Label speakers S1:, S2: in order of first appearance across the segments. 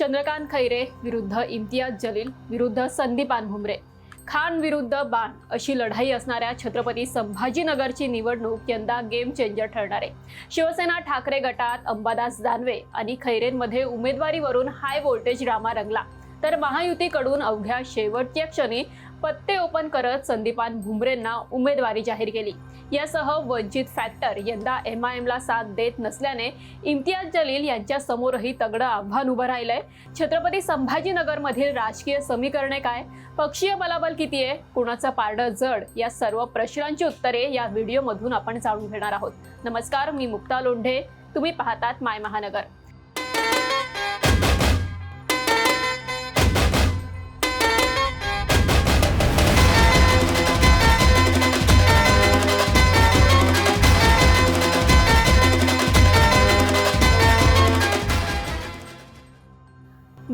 S1: चंद्रकांत खैरे विरुद्ध इम्तियाज जलील विरुद्ध संदीपान भुमरे. खान विरुद्ध बाण अशी लढाई असणाऱ्या छत्रपती संभाजीनगरची निवडणूक यंदा गेम चेंजर ठरणार आहे. शिवसेना ठाकरे गटात अंबादास दानवे आणि खैरेंमध्ये उमेदवारीवरून हाय व्होल्टेज ड्रामा रंगला. तर महायुतीकडून अवघ्या शेवटच्या क्षणी पत्ते ओपन करत संदीपान भुमरेंना उमेदवारी जाहीर केली. यासह वंचित फॅक्टर यंदा एम आय एमला साथ देत नसल्याने इम्तियाज जलील यांच्या समोरही तगडं आव्हान उभं राहिलंय. छत्रपती संभाजीनगरमधील राजकीय समीकरणे काय? पक्षीय बलाबल किती आहे? कुणाचं पारडं जड? या सर्व प्रश्नांची उत्तरे या व्हिडिओमधून आपण जाणून घेणार आहोत. नमस्कार मी मुक्ता लोंढे. तुम्ही पाहतात माय महानगर.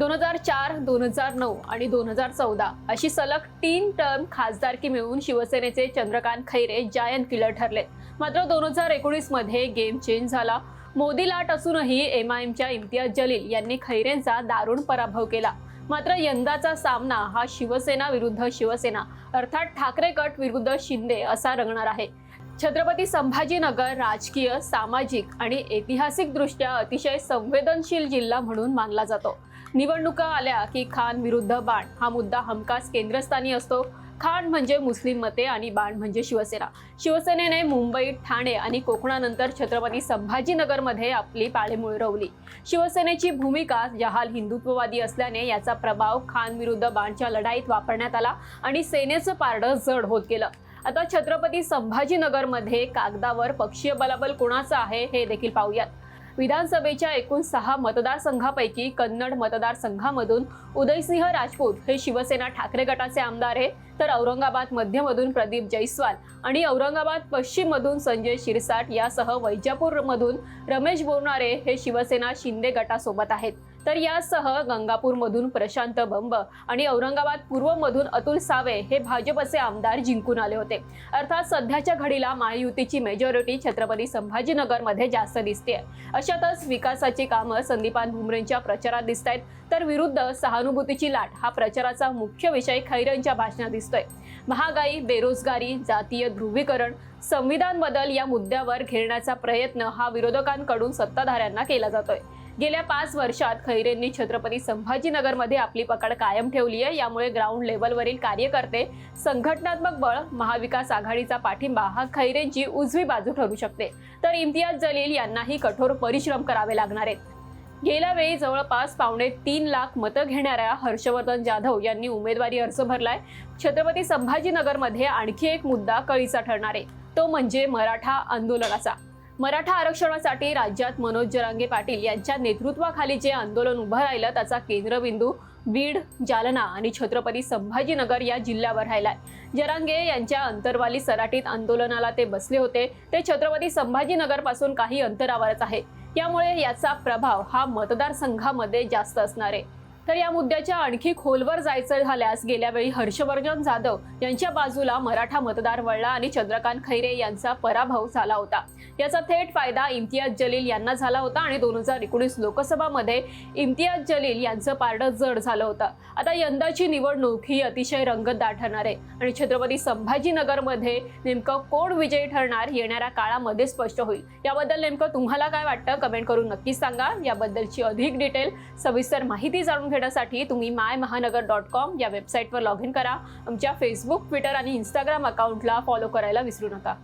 S1: दोन हजार चार दोन हजार नऊ आणि दोन हजार चौदा अशी सलग तीन टर्म खासदारकी मिळवून शिवसेनेचे चंद्रकांत खैरे जायंट किलर ठरले मात्र दोन हजार एकोणीसमध्ये गेम चेंज झाला. मोदी लाट असूनही एम आय एमच्या इम्तियाज जलील यांनी खैरेंचा दारुण पराभव केला. मात्र यंदाचा सामना हा शिवसेना विरुद्ध शिवसेना अर्थात ठाकरे गट विरुद्ध शिंदे असा रंगणार आहे. छत्रपती संभाजीनगर राजकीय सामाजिक आणि ऐतिहासिक दृष्ट्या अतिशय संवेदनशील जिल्हा म्हणून मानला जातो. निवडणुका आल्या की खान विरुद्ध बाण. हा मुद्दा हमखास केंद्रस्थानी असतो. खान म्हणजे मुस्लिम मते आणि बाण म्हणजे शिवसेना. शिवसेनेने मुंबई ठाणे आणि कोकणानंतर छत्रपती संभाजीनगरमध्ये आपली पाळेमुळे रवली. शिवसेनेची भूमिका जहाल हिंदुत्ववादी असल्याने याचा प्रभाव खान विरुद्ध बाणच्या लढाईत वापरण्यात आला आणि सेनेचं पारडं जड होत गेलं. आता छत्रपती संभाजीनगरमध्ये कागदावर पक्षीय बलाबल कोणाचं आहे हे देखील पाहूयात. विधानसभेच्या एकूण सहा मतदारसंघापैकी कन्नड मतदारसंघामधून उदयसिंह राजपूत हे शिवसेना ठाकरे गटाचे आमदार आहे तर औरंगाबाद मध्यमधून प्रदीप जैस्वाल आणि औरंगाबाद पश्चिममधून संजय शिरसाट यासह वैजापूरमधून रमेश बोरनारे हे शिवसेना शिंदे गटासोबत आहेत. तर यासह गंगापूरमधून प्रशांत बंब आणि औरंगाबाद पूर्वमधून अतुल सावे हे भाजपचे आमदार जिंकून आले होते. अर्थात सध्याच्या घडीला महायुतीची मेजॉरिटी छत्रपती संभाजीनगरमध्ये जास्त दिसते अशातच विकासाची कामं संदीपान भुमरेंच्या प्रचारात दिसत आहेत तर विरुद्ध सहानुभूतीची लाट हा प्रचाराचा मुख्य विषय खैरेंच्या भाषणात दिसतोय. महागाई बेरोजगारी जातीय ध्रुवीकरण संविधान बदल या मुद्द्यावर घेरण्याचा प्रयत्न हा विरोधकांकडून सत्ताधाऱ्यांना केला जातोय. गेल्या पाच वर्षात खैरेंनी छत्रपती संभाजीनगरमध्ये आपली पकड कायम ठेवली आहे. यामुळे ग्राउंड लेवलवरील कार्यकर्ते संघटनात्मक बळ महाविकास आघाडीचा पाठिंबा हा खैरेंची उजवी बाजू ठरू शकते. तर इम्तियाज जलील यांनाही कठोर परिश्रम करावे लागणार आहेत. गेल्या वेळी जवळपास पावणे तीन लाख मतं घेणाऱ्या हर्षवर्धन जाधव यांनी उमेदवारी अर्ज भरलाय. छत्रपती संभाजीनगरमध्ये आणखी एक मुद्दा कळीचा ठरणार आहे. तो म्हणजे मराठा आंदोलनाचा. मराठा आरक्षणासाठी राज्यात मनोज जरांगे पाटील यांच्या नेतृत्वाखाली जे आंदोलन उभं राहिलं त्याचा केंद्रबिंदू बीड जालना आणि छत्रपती संभाजीनगर या जिल्ह्यावर राहिलाय. जरांगे यांच्या अंतरवाली सराटीत आंदोलनाला ते बसले होते. ते छत्रपती संभाजीनगरपासून काही अंतरावरच आहे. त्यामुळे याचा प्रभाव हा मतदारसंघामध्ये जास्त असणार आहे. तर या मुद्द्याच्या आणखी खोलवर जायचं झाल्यास गेल्या वेळी हर्षवर्धन जाधव यांच्या बाजूला मराठा मतदार वळला आणि चंद्रकांत खैरे यांचा पराभव झाला होता. याचा थेट फायदा इम्तियाज जलील यांना झाला होता आणि दोन हजार एकोणीस लोकसभामध्ये इम्तियाज जलील यांचं पारडं जड झालं होतं. आता यंदाची निवडणूक ही अतिशय रंगतदार ठरणार आहे. आणि छत्रपती संभाजीनगरमध्ये नेमकं कोण विजयी ठरणार येणाऱ्या काळामध्ये स्पष्ट होईल. याबद्दल नेमकं तुम्हाला काय वाटतं? कमेंट करून नक्कीच सांगा. याबद्दलची अधिक डिटेल सविस्तर माहिती जाणून घेण्यासाठी तुम्ही माय महानगर डॉट कॉम या वेबसाईटवर लॉग इन करा. आमच्या फेसबुक ट्विटर आणि इंस्टाग्राम अकाउंटला फॉलो करायला विसरू नका.